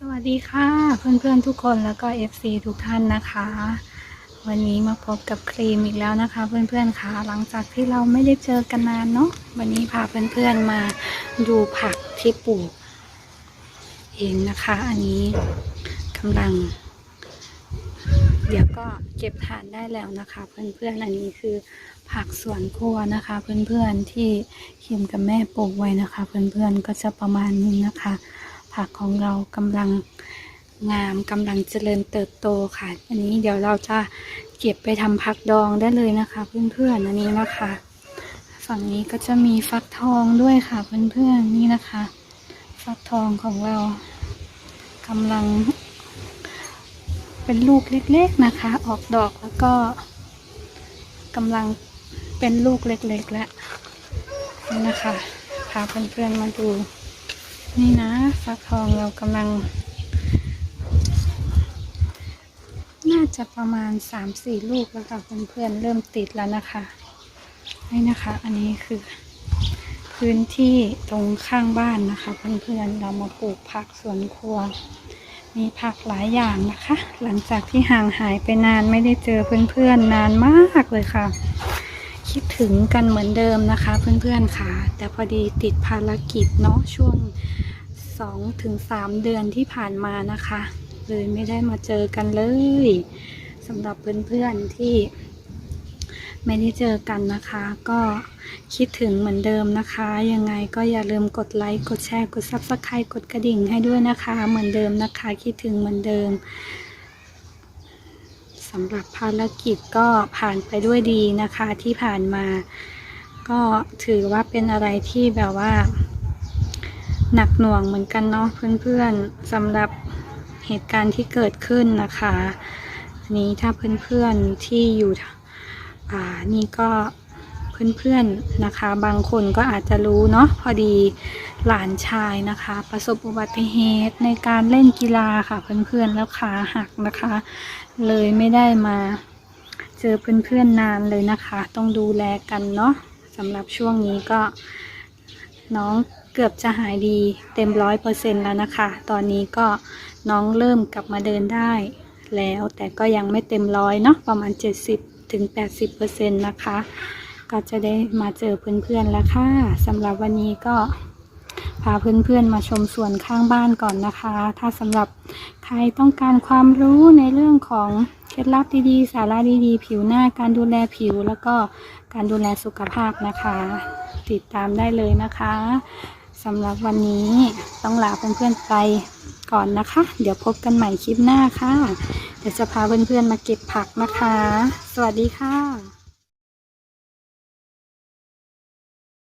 สวัสดีค่ะเพื่อนๆทุกคนแล้วก็ FC ทุกท่านนะคะ วันนี้มาพบกับครีมอีกแล้วนะคะ เพื่อนๆค่ะหลังจากที่เราไม่ได้เจอกันนานเนาะวันนี้พาเพื่อนๆมาดูผักที่ปลูกเองนะคะ อันนี้กำลัง เดี๋ยวก็เก็บทานได้แล้วนะคะ เพื่อนๆอันนี้คือผักสวนครัวนะคะ เพื่อนๆที่คิมกับแม่ปลูกไว้นะคะ เพื่อนๆก็จะประมาณนี้นะคะ ผักของเรากำลังงามกำลังเจริญเติบโตค่ะ อันนี้เดี๋ยวเราจะเก็บไปทำผักดองได้เลยนะคะ เพื่อนๆอันนี้นะคะ ฝั่งนี้ก็จะมีฟักทองด้วยค่ะ เพื่อนๆนี่นะคะ ฟักทองของเรากำลัง เป็นลูกเล็ก ๆนะคะ ออกดอกแล้วก็กำลังเป็นลูกเล็กๆแล้วนี่นะคะพาเพื่อนๆมาดู นี่นะฟักทองเรากำลัง น่าจะประมาณสามสี่ลูกแล้วค่ะเพื่อนๆเริ่มติดแล้วนะคะนี่นะคะ อันนี้คือ พื้นที่ตรงข้างบ้านนะคะเพื่อนๆเรามาปลูกผักสวนครัว มีผักหลายอย่างนะคะ หลังจากที่ห่างหายไปนานไม่ได้เจอเพื่อนๆนานมากเลยค่ะ คิดถึงกันเหมือนเดิมนะคะเพื่อนๆค่ะ แต่พอดีติดภารกิจเนาะช่วง2ถึง3เดือนที่ผ่านมานะคะ เลยไม่ได้มาเจอกันเลยสำหรับเพื่อนๆที่ไม่ได้เจอกันนะคะ ก็คิดถึงเหมือนเดิมนะคะ ยังไงก็อย่าลืมกดไลค์กดแชร์กด subscribe กดกระดิ่งให้ด้วยนะคะ เหมือนเดิมนะคะ คิดถึงเหมือนเดิม สำหรับภารกิจก็ผ่านไปด้วยดีนะคะที่ผ่านมา ก็ถือว่าเป็นอะไรที่แบบว่า หนักหน่วงเหมือนกันเนาะเพื่อนๆสำหรับเหตุการณ์ที่เกิดขึ้นนะคะนนี้ถ้าเพื่อนๆที่อยู่อ่านี่ก็ เพื่อนๆนะคะ บางคนก็อาจจะรู้เนาะพอดีหลานชายนะคะ ประสบอุบัติเหตุในการเล่นกีฬาค่ะเพื่อนๆแล้วขาหักนะคะ เลยไม่ได้มาเจอเพื่อนๆนานเลยนะคะ ต้องดูแลกันเนาะสำหรับช่วงนี้ก็น้องเกือบจะหายดีเต็มร้อยเปอร์เซ็นต์แล้วนะคะ ตอนนี้ก็น้องเริ่มกลับมาเดินได้แล้วแต่ก็ยังไม่เต็มร้อยเนาะประมาณ 70ถึง80เปอร์เซ็นต์นะคะ ก็จะได้มาเจอเพื่อนๆแล้วค่ะสำหรับวันนี้ก็พาเพื่อนๆมาชมสวนข้างบ้านก่อนนะคะ ถ้าสำหรับใครต้องการความรู้ในเรื่องของเคล็ดลับดีๆ สาระดีๆ ผิวหน้าการดูแลผิวแล้วก็การดูแลสุขภาพนะคะ ติดตามได้เลยนะคะสำหรับวันนี้ต้องลาเพื่อนๆไปก่อนนะคะ เดี๋ยวพบกันใหม่คลิปหน้าค่ะ เดี๋ยวจะพาเพื่อนๆมาเก็บผักนะคะ สวัสดีค่ะ